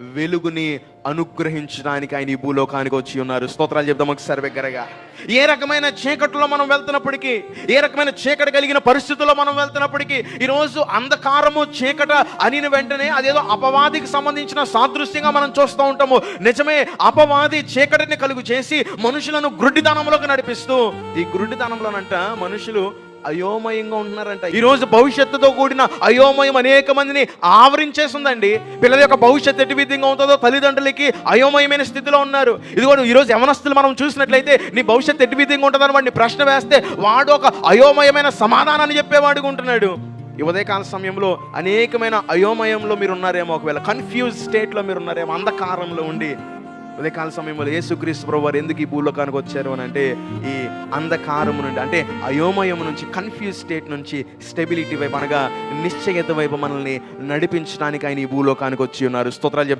వెలుగుని అనుగ్రహించడానికి ఆయన ఈ భూలోకానికి వచ్చి ఉన్నారు. స్తోత్రాలు చెప్దాం ఒకసారి దగ్గరగా ఏ రకమైన చీకట్లో మనం వెళ్తున్నప్పటికీ ఏ రకమైన చీకటి కలిగిన పరిస్థితుల్లో మనం వెళ్తున్నప్పటికీ ఈరోజు అంధకారము చీకట అనిన వెంటనే అదేదో అపవాదికి సంబంధించిన సాదృశ్యంగా మనం చూస్తూ ఉంటాము. నిజమే అపవాది చీకటిని కలుగు చేసి మనుషులను గుడ్డితనంలోకి నడిపిస్తూ ఈ గుడ్డితనంలోనంట మనుషులు అయోమయంగా ఉంటున్నారంట. ఈరోజు భవిష్యత్తుతో కూడిన అయోమయం అనేక మందిని ఆవరించేస్తుందండి. పిల్లల యొక్క భవిష్యత్తు ఎటు విధంగా ఉంటుందో తల్లిదండ్రులకి అయోమయమైన స్థితిలో ఉన్నారు. ఇదిగో ఈరోజు యవనస్తులు మనం చూసినట్లయితే నీ భవిష్యత్తు ఎటు విధంగా ఉంటుందని వాడిని ప్రశ్న వేస్తే వాడు ఒక అయోమయమైన సమాధానాన్ని చెప్పేవాడుగా ఉంటున్నాడు. ఉదయకాల సమయంలో అనేకమైన అయోమయంలో మీరు ఉన్నారేమో ఒకవేళ కన్ఫ్యూజ్ స్టేట్లో మీరు ఉన్నారేమో అంధకారంలో ఉండి ఉదయకాల సమయంలో యేసుక్రీస్తు ప్రభు వారు ఎందుకు ఈ భూలోకానికి వచ్చారు అని అంటే ఈ అంధకారము నుండి అంటే అయోమయము నుంచి కన్ఫ్యూజ్ స్టేట్ నుంచి స్టెబిలిటీ వైపు అనగా నిశ్చయత వైపు మనల్ని నడిపించడానికి ఆయన ఈ భూలోకానికి వచ్చి ఉన్నారు. స్తోత్రాలు చెప్దాం.